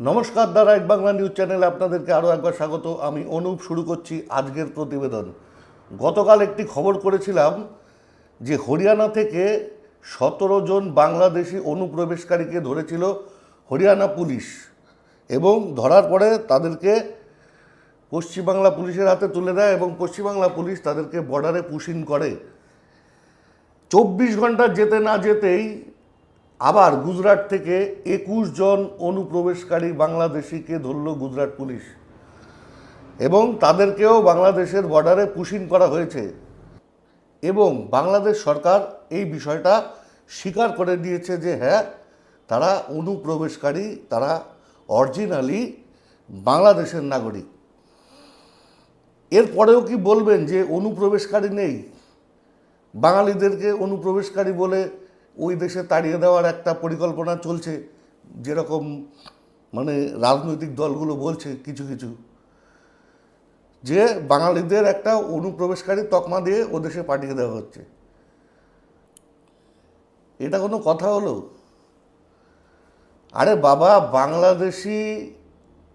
নমস্কার দ্বারা এক বাংলা নিউজ চ্যানেলে আপনাদেরকে আরও একবার স্বাগত। আমি অনুপ, শুরু করছি আজকের প্রতিবেদন। গতকাল একটি খবর করেছিলাম যে হরিয়ানা থেকে সতেরো জন বাংলাদেশি অনুপ্রবেশকারীকে ধরেছিল হরিয়ানা পুলিশ এবং ধরার পরে তাদেরকে পশ্চিমবাংলা পুলিশের হাতে তুলে দেয় এবং পশ্চিমবাংলা পুলিশ তাদেরকে বর্ডারে পুশিন করে। চব্বিশ ঘণ্টা যেতে না যেতেই আবার গুজরাট থেকে একুশ জন অনুপ্রবেশকারী বাংলাদেশিকে ধরল গুজরাট পুলিশ। এবং তাদেরকেও বাংলাদেশের বর্ডারে পুশিং করা হয়েছে। এবং বাংলাদেশ সরকার এই বিষয়টা স্বীকার করে দিয়েছে যে হ্যাঁ তারা অনুপ্রবেশকারী, তারা অরিজিনালি বাংলাদেশের নাগরিক। এরপরেও কি বলবেন যে, অনুপ্রবেশকারী নেই? বাঙালিদেরকে অনুপ্রবেশকারী বলে ওই দেশে তাড়িয়ে দেওয়ার একটা পরিকল্পনা চলছে, যেরকম মানে রাজনৈতিক দলগুলো বলছে কিছু কিছু। যে বাঙালিদের একটা অনুপ্রবেশকারী তকমা দিয়ে ও দেশে পাঠিয়ে দেওয়া হচ্ছে। এটা কোনো কথা হলো? আরে বাবা, বাংলাদেশি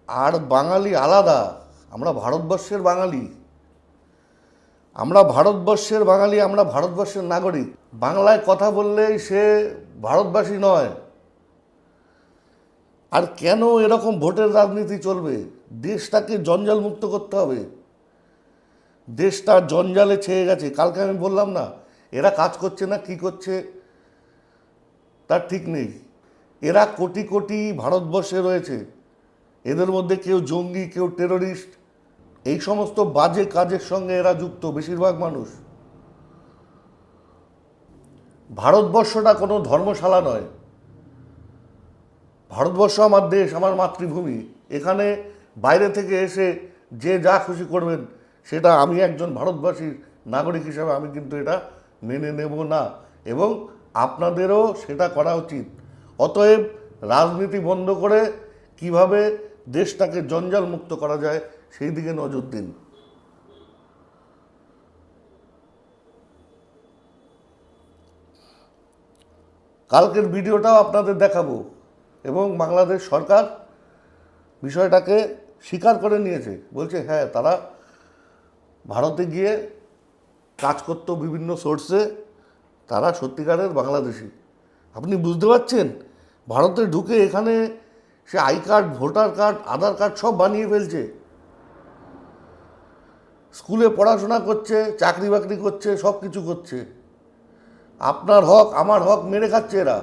আর বাঙালি আলাদা, আমরা ভারতবর্ষের বাঙালি। আমরা ভারতবর্ষের বাঙালি, আমরা ভারতবর্ষের নাগরিক। বাংলায় কথা বললেই সে ভারতবাসী নয়। আর কেন এরকম ভোটের রাজনীতি চলবে? দেশটাকে জঞ্জাল মুক্ত করতে হবে। দেশটা জঞ্জালে ছেয়ে গেছে। কালকে আমি বললাম না, এরা কাজ করছে না, কি করছে? তার ঠিক নেই। এরা কোটি কোটি ভারতবর্ষে রয়েছে। এদের মধ্যে কেউ জঙ্গি, কেউ টেররিস্ট এই সমস্ত বাজে কাজের সঙ্গে এরা যুক্ত বেশিরভাগ মানুষ। ভারতবর্ষটা কোনো ধর্মশালা নয়। ভারতবর্ষ আমার দেশ, আমার মাতৃভূমি। এখানে বাইরে থেকে এসে যে যা খুশি করবেন, সেটা আমি একজন ভারতবাসীর নাগরিক হিসাবে আমি কিন্তু এটা মেনে নেব না। এবং আপনাদেরও সেটা করা উচিত। অতএব রাজনীতি বন্ধ করে কীভাবে দেশটাকে জঞ্জাল মুক্ত করা যায় সেই দিকে নজর দিন। কালকের ভিডিওটাও আপনাদের দেখাবো এবং বাংলাদেশ সরকার বিষয়টাকে স্বীকার করে নিয়েছে। বলছে হ্যাঁ তারা ভারতে গিয়ে কাজ করতো বিভিন্ন সোর্সে তারা সত্যিকারের বাংলাদেশি। আপনি বুঝতে পারছেন? ভারতে ঢুকে এখানে সে I card, voter card, Aadhaar card সব বানিয়ে ফেলছে। স্কুলে পড়াশোনা করছে, চাকরি বাকরি করছে, সব কিছু করছে। আপনার হক, আমার হক মেরে খাচ্ছে এরা।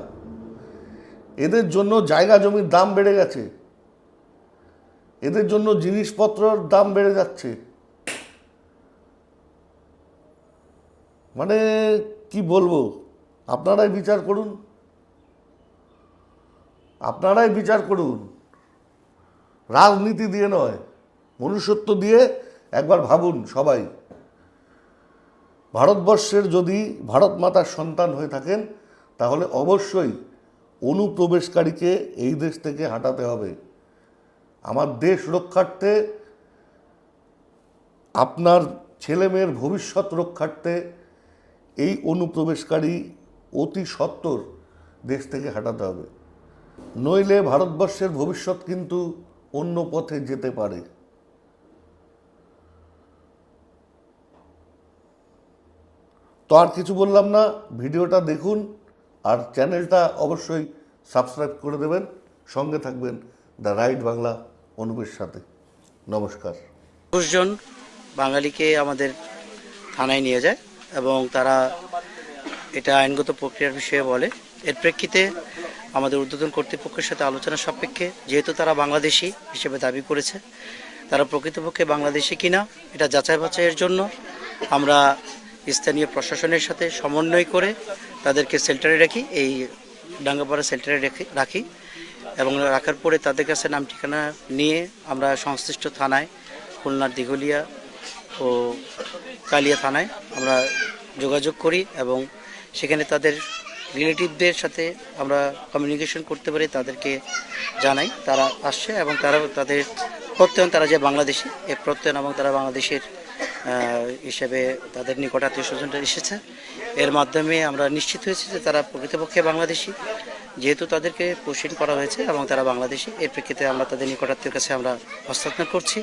এদের জন্য জায়গা জমির দাম বেড়ে গেছে। এদের জন্য জিনিসপত্রর দাম বেড়ে যাচ্ছে। মানে কি বলব? আপনারাই বিচার করুন। আপনারাই বিচার করুন। রাজনীতি দিয়ে নয়, মনুষ্যত্ব দিয়ে একবার ভাবুন সবাই। ভারতবর্ষের যদি ভারত মাতার সন্তান হয়ে থাকেন, তাহলে অবশ্যই অনুপ্রবেশকারীকে এই দেশ থেকে হাঁটাতে হবে। আমার দেশ রক্ষার্থে, আপনার ছেলেমেয়ের ভবিষ্যৎ রক্ষার্থে এই অনুপ্রবেশকারী অতি সত্বর দেশ থেকে হাঁটাতে হবে। নইলে ভারতবর্ষের ভবিষ্যৎ কিন্তু অন্য পথে যেতে পারে। আর কিছু বললাম না, ভিডিওটা দেখুন আর চ্যানেলটা অবশ্যই সাবস্ক্রাইব করে দেবেন। সঙ্গে থাকবেন দ্য রাইট বাংলা অনুপের সাথে। নমস্কার। একুশ জন বাঙালিকে আমাদের থানায় নিয়ে যায় এবং তারা এটা আইনগত প্রক্রিয়ার বিষয়ে বলে। এর প্রেক্ষিতে আমাদের ঊর্ধ্বতন কর্তৃপক্ষের সাথে আলোচনা সাপেক্ষে, যেহেতু তারা বাংলাদেশি হিসেবে দাবি করেছে, তারা প্রকৃতপক্ষে বাংলাদেশি কিনা, এটা যাচাই বাছাইয়ের জন্য আমরা স্থানীয় প্রশাসনের সাথে সমন্বয় করে তাদেরকে সেল্টারে রাখি, এই ডাঙ্গাপাড়া সেল্টারে রেখে এবং রাখার পরে তাদের কাছে নাম ঠিকানা নিয়ে আমরা সংশ্লিষ্ট থানায় খুলনার দিঘলিয়া ও কালিয়া থানায় আমরা যোগাযোগ করি এবং সেখানে তাদের রিলেটিভদের সাথে আমরা কমিউনিকেশন করতে পারি, তাদেরকে জানাই। তারা আসছে এবং তারা, তাদের প্রত্যয়ন, তারা যে বাংলাদেশি এই প্রত্যয়ন এবং তারা বাংলাদেশের হিসেবে তাদের নিকট আত্মীয় স্বজনরা এসেছে। এর মাধ্যমে আমরা নিশ্চিত হয়েছি যে তারা প্রকৃতপক্ষে বাংলাদেশি। যেহেতু তাদেরকে কোশ্চেন করা হয়েছে এবং তারা বাংলাদেশি, এর প্রেক্ষিতে আমরা তাদের নিকটাত্মীয় কাছে আমরা হস্তান্তর করছি।